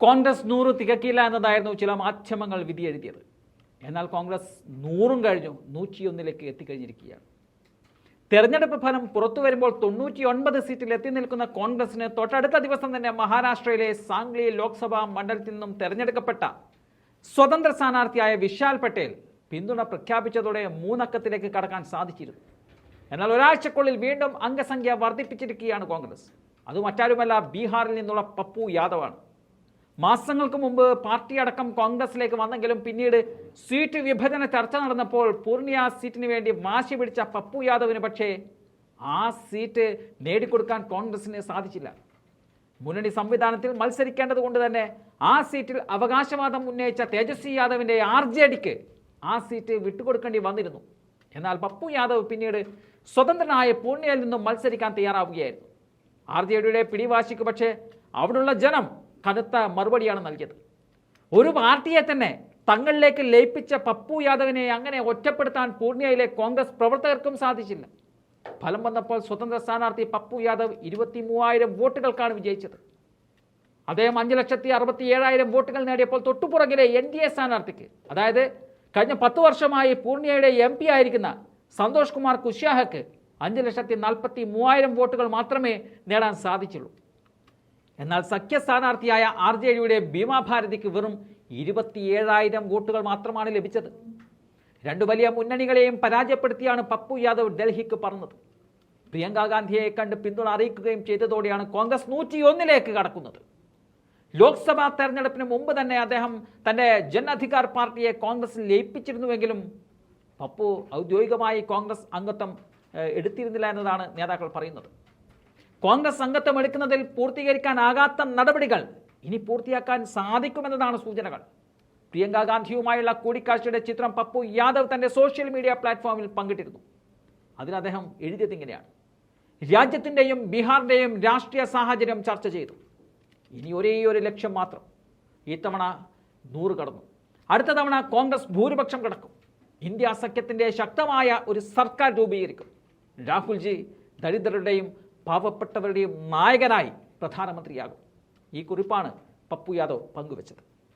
കോൺഗ്രസ് നൂറ് തികക്കില്ല എന്നതായിരുന്നു ചില മാധ്യമങ്ങൾ വിധി എഴുതിയത്. എന്നാൽ കോൺഗ്രസ് നൂറും കഴിഞ്ഞു നൂറ്റിയൊന്നിലേക്ക് എത്തിക്കഴിഞ്ഞിരിക്കുകയാണ്. തെരഞ്ഞെടുപ്പ് ഫലം പുറത്തു വരുമ്പോൾ തൊണ്ണൂറ്റി ഒൻപത് സീറ്റിൽ എത്തി നിൽക്കുന്ന കോൺഗ്രസിന് തൊട്ടടുത്ത ദിവസം തന്നെ മഹാരാഷ്ട്രയിലെ സാംഗ്ലി ലോക്സഭാ മണ്ഡലത്തിൽ നിന്നും തെരഞ്ഞെടുക്കപ്പെട്ട സ്വതന്ത്ര സ്ഥാനാർത്ഥിയായ വിശാൽ പട്ടേൽ പിന്തുണ പ്രഖ്യാപിച്ചതോടെ മൂന്നക്കത്തിലേക്ക് കടക്കാൻ സാധിച്ചിരുന്നു. എന്നാൽ ഒരാഴ്ചക്കുള്ളിൽ വീണ്ടും അംഗസംഖ്യ വർദ്ധിപ്പിച്ചിരിക്കുകയാണ് കോൺഗ്രസ്. അത് മറ്റാരുമല്ല ബീഹാറിൽ നിന്നുള്ള പപ്പു യാദവാണ്. മാസങ്ങൾക്ക് മുമ്പ് പാർട്ടി അടക്കം കോൺഗ്രസിലേക്ക് വന്നെങ്കിലും പിന്നീട് സീറ്റ് വിഭജന ചർച്ച നടന്നപ്പോൾ പൂർണിയ സീറ്റിന് വേണ്ടി വാശി പിടിച്ച പപ്പു യാദവിന് പക്ഷേ ആ സീറ്റ് നേടിക്കൊടുക്കാൻ കോൺഗ്രസിന് സാധിച്ചില്ല. മുന്നണി സംവിധാനത്തിൽ മത്സരിക്കേണ്ടത് കൊണ്ട് തന്നെ ആ സീറ്റിൽ അവകാശവാദം ഉന്നയിച്ച തേജസ്വി യാദവിന്റെ ആർ ജെ ഡിക്ക് ആ സീറ്റ് വിട്ടുകൊടുക്കേണ്ടി വന്നിരുന്നു. എന്നാൽ പപ്പു യാദവ് പിന്നീട് സ്വതന്ത്രനായ പൂർണിയയിൽ നിന്നും മത്സരിക്കാൻ തയ്യാറാവുകയായിരുന്നു. ആർ ജെ ഡിയുടെ പിടിവാശിക്ക് പക്ഷേ അവിടെയുള്ള ജനം കടുത്ത മറുപടിയാണ് നൽകിയത്. ഒരു പാർട്ടിയെ തന്നെ തങ്ങളിലേക്ക് ലയിപ്പിച്ച പപ്പു യാദവിനെ അങ്ങനെ ഒറ്റപ്പെടുത്താൻ പൂർണിയയിലെ കോൺഗ്രസ് പ്രവർത്തകർക്കും സാധിച്ചില്ല. ഫലം വന്നപ്പോൾ സ്വതന്ത്ര സ്ഥാനാർത്ഥി പപ്പു യാദവ് ഇരുപത്തി മൂവായിരം വോട്ടുകൾക്കാണ് വിജയിച്ചത്. അദ്ദേഹം അഞ്ച് ലക്ഷത്തി അറുപത്തി ഏഴായിരം വോട്ടുകൾ നേടിയപ്പോൾ തൊട്ടുപുറകിലെ എൻ ഡി എ സ്ഥാനാർത്ഥിക്ക് അതായത് കഴിഞ്ഞ പത്ത് വർഷമായി പൂർണിയയുടെ എം പി ആയിരിക്കുന്ന സന്തോഷ് കുമാർ കുശ്യാഹക്ക് അഞ്ച് ലക്ഷത്തി നാൽപ്പത്തി മൂവായിരം വോട്ടുകൾ മാത്രമേ നേടാൻ സാധിച്ചുള്ളൂ. എന്നാൽ സഖ്യ സ്ഥാനാർത്ഥിയായ ആർ ജെ ഡിയുടെ ഭീമാഭാരതിക്ക് വെറും ഇരുപത്തിയേഴായിരം വോട്ടുകൾ മാത്രമാണ് ലഭിച്ചത്. രണ്ടു വലിയ മുന്നണികളെയും പരാജയപ്പെടുത്തിയാണ് പപ്പു യാദവ് ഡൽഹിക്ക് പറഞ്ഞത്. പ്രിയങ്ക ഗാന്ധിയെ കണ്ട് പിന്തുണ അറിയിക്കുകയും ചെയ്തതോടെയാണ് കോൺഗ്രസ് നൂറ്റിയൊന്നിലേക്ക് കടക്കുന്നത്. ലോക്സഭാ തെരഞ്ഞെടുപ്പിന് മുമ്പ് തന്നെ അദ്ദേഹം തന്റെ ജൻ അധികാർ പാർട്ടിയെ കോൺഗ്രസിൽ ലയിപ്പിച്ചിരുന്നുവെങ്കിലും പപ്പു ഔദ്യോഗികമായി കോൺഗ്രസ് അംഗത്വം എടുത്തിരുന്നില്ല എന്നതാണ് നേതാക്കൾ പറയുന്നത്. കോൺഗ്രസ് അംഗത്വം എടുക്കുന്നതിൽ പൂർത്തീകരിക്കാനാകാത്ത നടപടികൾ ഇനി പൂർത്തിയാക്കാൻ സാധിക്കുമെന്നതാണ് സൂചനകൾ. പ്രിയങ്ക ഗാന്ധിയുമായുള്ള കൂടിക്കാഴ്ചയുടെ ചിത്രം പപ്പു യാദവ് തന്റെ സോഷ്യൽ മീഡിയ പ്ലാറ്റ്ഫോമിൽ പങ്കിട്ടിരുന്നു. അതിൽ അദ്ദേഹം എഴുതിയത് ഇങ്ങനെയാണ്. രാജ്യത്തിന്റെയും ബീഹാറിന്റെയും രാഷ്ട്രീയ സാഹചര്യം ചർച്ച ചെയ്തു. ഇനി ഒരേ ഒരു ലക്ഷ്യം മാത്രം. ഇത്തവണ നൂറ് കടന്നു. അടുത്ത തവണ കോൺഗ്രസ് ഭൂരിപക്ഷം കിടക്കും. ഇന്ത്യ സഖ്യത്തിന്റെ ശക്തമായ ഒരു സർക്കാർ രൂപീകരിക്കും. രാഹുൽജി ദരിദ്രരുടെയും പാവപ്പെട്ടവരുടെയും നായകനായി പ്രധാനമന്ത്രിയാകും. ഈ കുറിപ്പാണ് പപ്പു യാദവ് പങ്കുവച്ചത്.